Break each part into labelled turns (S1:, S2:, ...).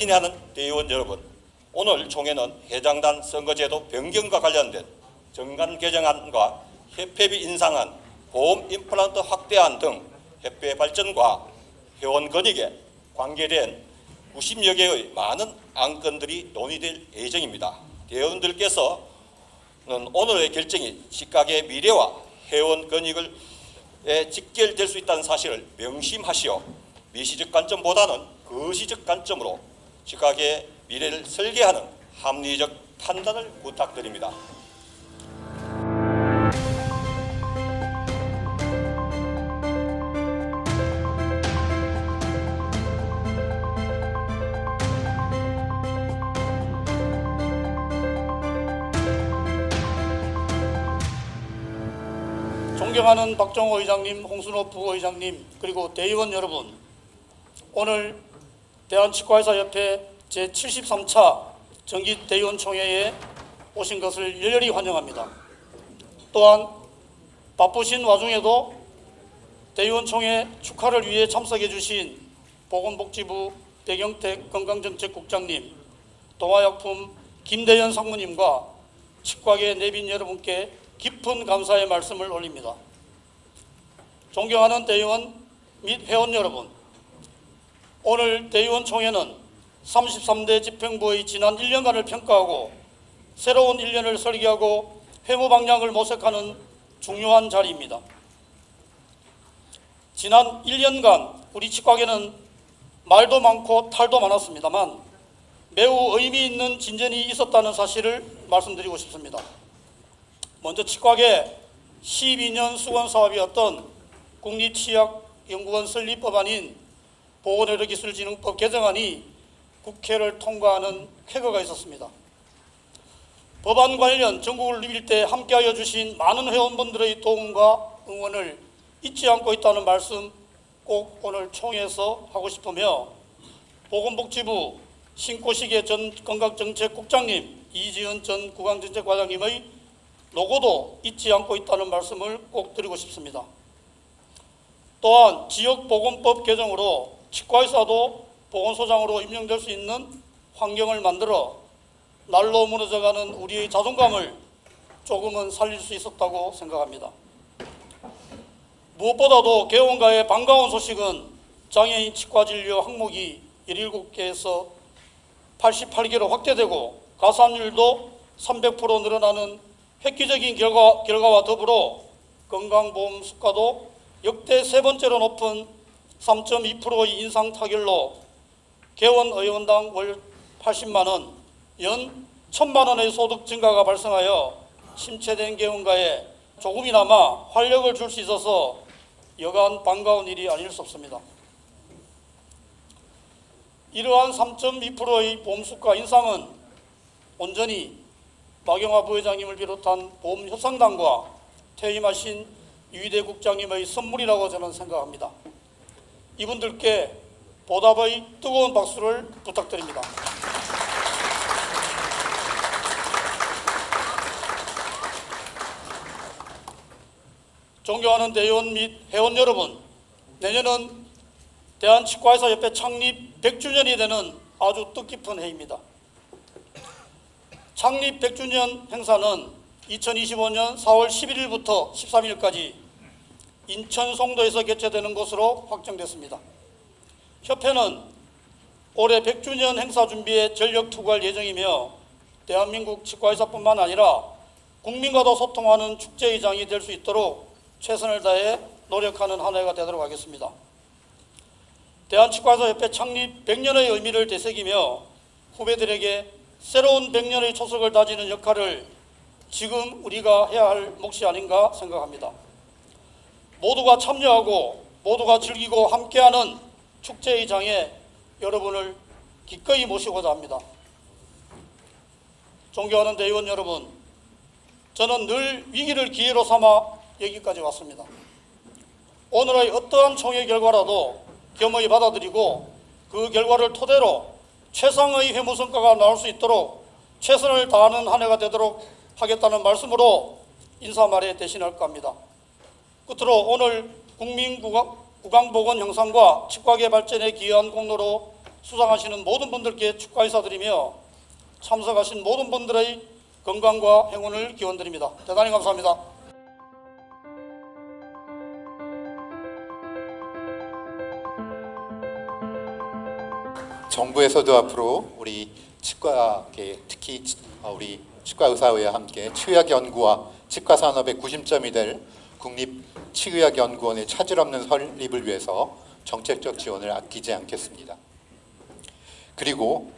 S1: 친애하는 대의원 여러분, 오늘 총회는 해장단 선거제도 변경과 관련된 정관 개정안과 협회비 인상안, 보험 임플란트 확대안 등 협회 발전과 회원 건익에 관계된 90여 개의 많은 안건들이 논의될 예정입니다. 대의원들께서는 오늘의 결정이 직각의 미래와 회원 건익을 에 직결될 수 있다는 사실을 명심하시어 미시적 관점보다는 거시적 관점으로 직각의 미래를 설계하는 합리적 판단을 부탁드립니다.
S2: 존경하는 박정호 의장님, 홍순호 부의장님, 그리고 대의원 여러분, 오늘 대한치과의사협회 제73차 정기 대의원 총회에 오신 것을 열렬히 환영합니다. 또한 바쁘신 와중에도 대의원 총회 축하를 위해 참석해 주신 보건복지부 배경택 건강정책국장님, 동아약품 김대현 상무님과 치과계 내빈 여러분께 깊은 감사의 말씀을 올립니다. 존경하는 대의원 및 회원 여러분, 오늘 대의원 총회는 33대 집행부의 지난 1년간을 평가하고 새로운 1년을 설계하고 회무 방향을 모색하는 중요한 자리입니다. 지난 1년간 우리 치과계는 말도 많고 탈도 많았습니다만 매우 의미 있는 진전이 있었다는 사실을 말씀드리고 싶습니다. 먼저 치과계 12년 수건 사업이었던 국립치약연구원 설립법안인 보건의료기술진흥법 개정안이 국회를 통과하는 쾌거가 있었습니다. 법안 관련 전국을 때 함께하여 주신 많은 회원분들의 도움과 응원을 잊지 않고 있다는 말씀 꼭 오늘 총회에서 하고 싶으며 보건복지부 신고식의 전 건강정책국장님 이지은 전 구강정책과장님의 노고도 잊지 않고 있다는 말씀을 꼭 드리고 싶습니다. 또한 지역보건법 개정으로 치과 의사도 보건소장으로 임명될 수 있는 환경을 만들어 날로 무너져가는 우리의 자존감을 조금은 살릴 수 있었다고 생각합니다. 무엇보다도 개원가의 반가운 소식은 장애인 치과 진료 항목이 17개에서 88개로 확대되고 가산율도 300% 늘어나는 획기적인 결과, 결과와 더불어 건강보험 수가도 역대 세 번째로 높은 3.2%의 인상 타결로 개원 의원당 월 80만 원, 연 1천만 원의 소득 증가가 발생하여 침체된 개원가에 조금이나마 활력을 줄 수 있어서 여간 반가운 일이 아닐 수 없습니다. 이러한 3.2%의 보험수가 인상은 온전히 박영화 부회장님을 비롯한 보험협상단과 퇴임하신 유희대 국장님의 선물이라고 저는 생각합니다. 이분들께 보답의 뜨거운 박수를 부탁드립니다. 존경하는 대의원 및 회원 여러분, 내년은 대한치과의사협회 창립 100주년이 되는 아주 뜻깊은 해입니다. 창립 100주년 행사는 2025년 4월 11일부터 13일까지 인천 송도에서 개최되는 것으로 확정됐습니다. 협회는 올해 100주년 행사 준비에 전력 투구할 예정이며 대한민국 치과의사뿐만 아니라 국민과도 소통하는 축제의장이 될 수 있도록 최선을 다해 노력하는 한 해가 되도록 하겠습니다. 대한치과의사협회 창립 100년의 의미를 되새기며 후배들에게 새로운 100년의 초석을 다지는 역할을 지금 우리가 해야 할 몫이 아닌가 생각합니다. 모두가 참여하고 모두가 즐기고 함께하는 축제의 장에 여러분을 기꺼이 모시고자 합니다. 존경하는 대의원 여러분, 저는 늘 위기를 기회로 삼아 여기까지 왔습니다. 오늘의 어떠한 총회 결과라도 겸허히 받아들이고 그 결과를 토대로 최상의 회무 성과가 나올 수 있도록 최선을 다하는 한 해가 되도록 하겠다는 말씀으로 인사 말에 대신할까 합니다. 끝으로 오늘 국민구강보건 형상과 치과계 발전에 기여한 공로로 수상하시는 모든 분들께 축하 인사드리며 참석하신 모든 분들의 건강과 행운을 기원드립니다. 대단히 감사합니다.
S3: 정부에서도 앞으로 우리 치과계 특히 치- 어, 우리 치과 의사회와 함께 치의학 연구와 치과 산업의 구심점이 될 국립 치의학 연구원의 차질 없는 설립을 위해서 정책적 지원을 아끼지 않겠습니다. 그리고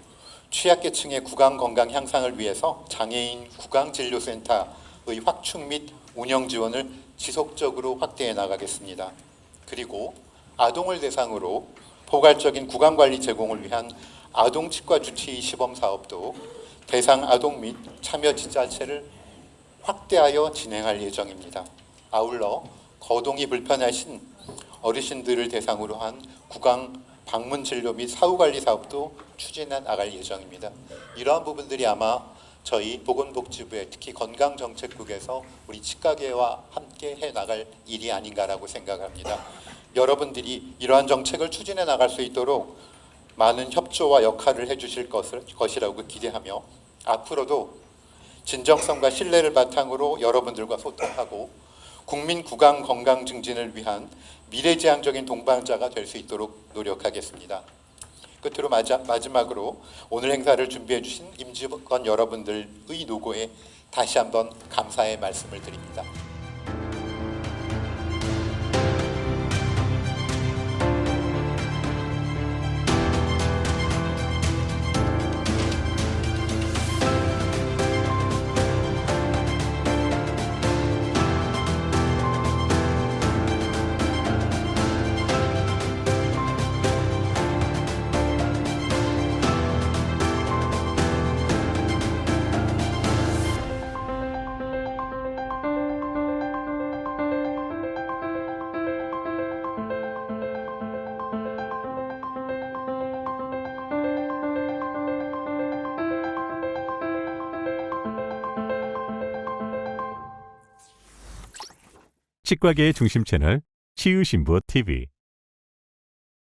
S3: 취약계층의 구강 건강 향상을 위해서 장애인 구강 진료센터의 확충 및 운영 지원을 지속적으로 확대해 나가겠습니다. 그리고 아동을 대상으로 포괄적인 구강 관리 제공을 위한 아동 치과 주치 시범 사업도 대상 아동 및 참여 지자체를 확대하여 진행할 예정입니다. 아울러 거동이 불편하신 어르신들을 대상으로 한 구강 방문 진료 및 사후 관리 사업도 추진해 나갈 예정입니다. 이러한 부분들이 아마 저희 보건복지부의 특히 건강정책국에서 우리 치과계와 함께 해 나갈 일이 아닌가라고 생각합니다. 여러분들이 이러한 정책을 추진해 나갈 수 있도록 많은 협조와 역할을 해주실 것을, 것이라고 기대하며 앞으로도 진정성과 신뢰를 바탕으로 여러분들과 소통하고 국민 구강 건강 증진을 위한 미래지향적인 동반자가 될 수 있도록 노력하겠습니다. 끝으로 마자, 마지막으로 오늘 행사를 준비해 주신 임직원 여러분들의 노고에 다시 한번 감사의 말씀을 드립니다.
S4: 치과계의 중심 채널 치유신보 TV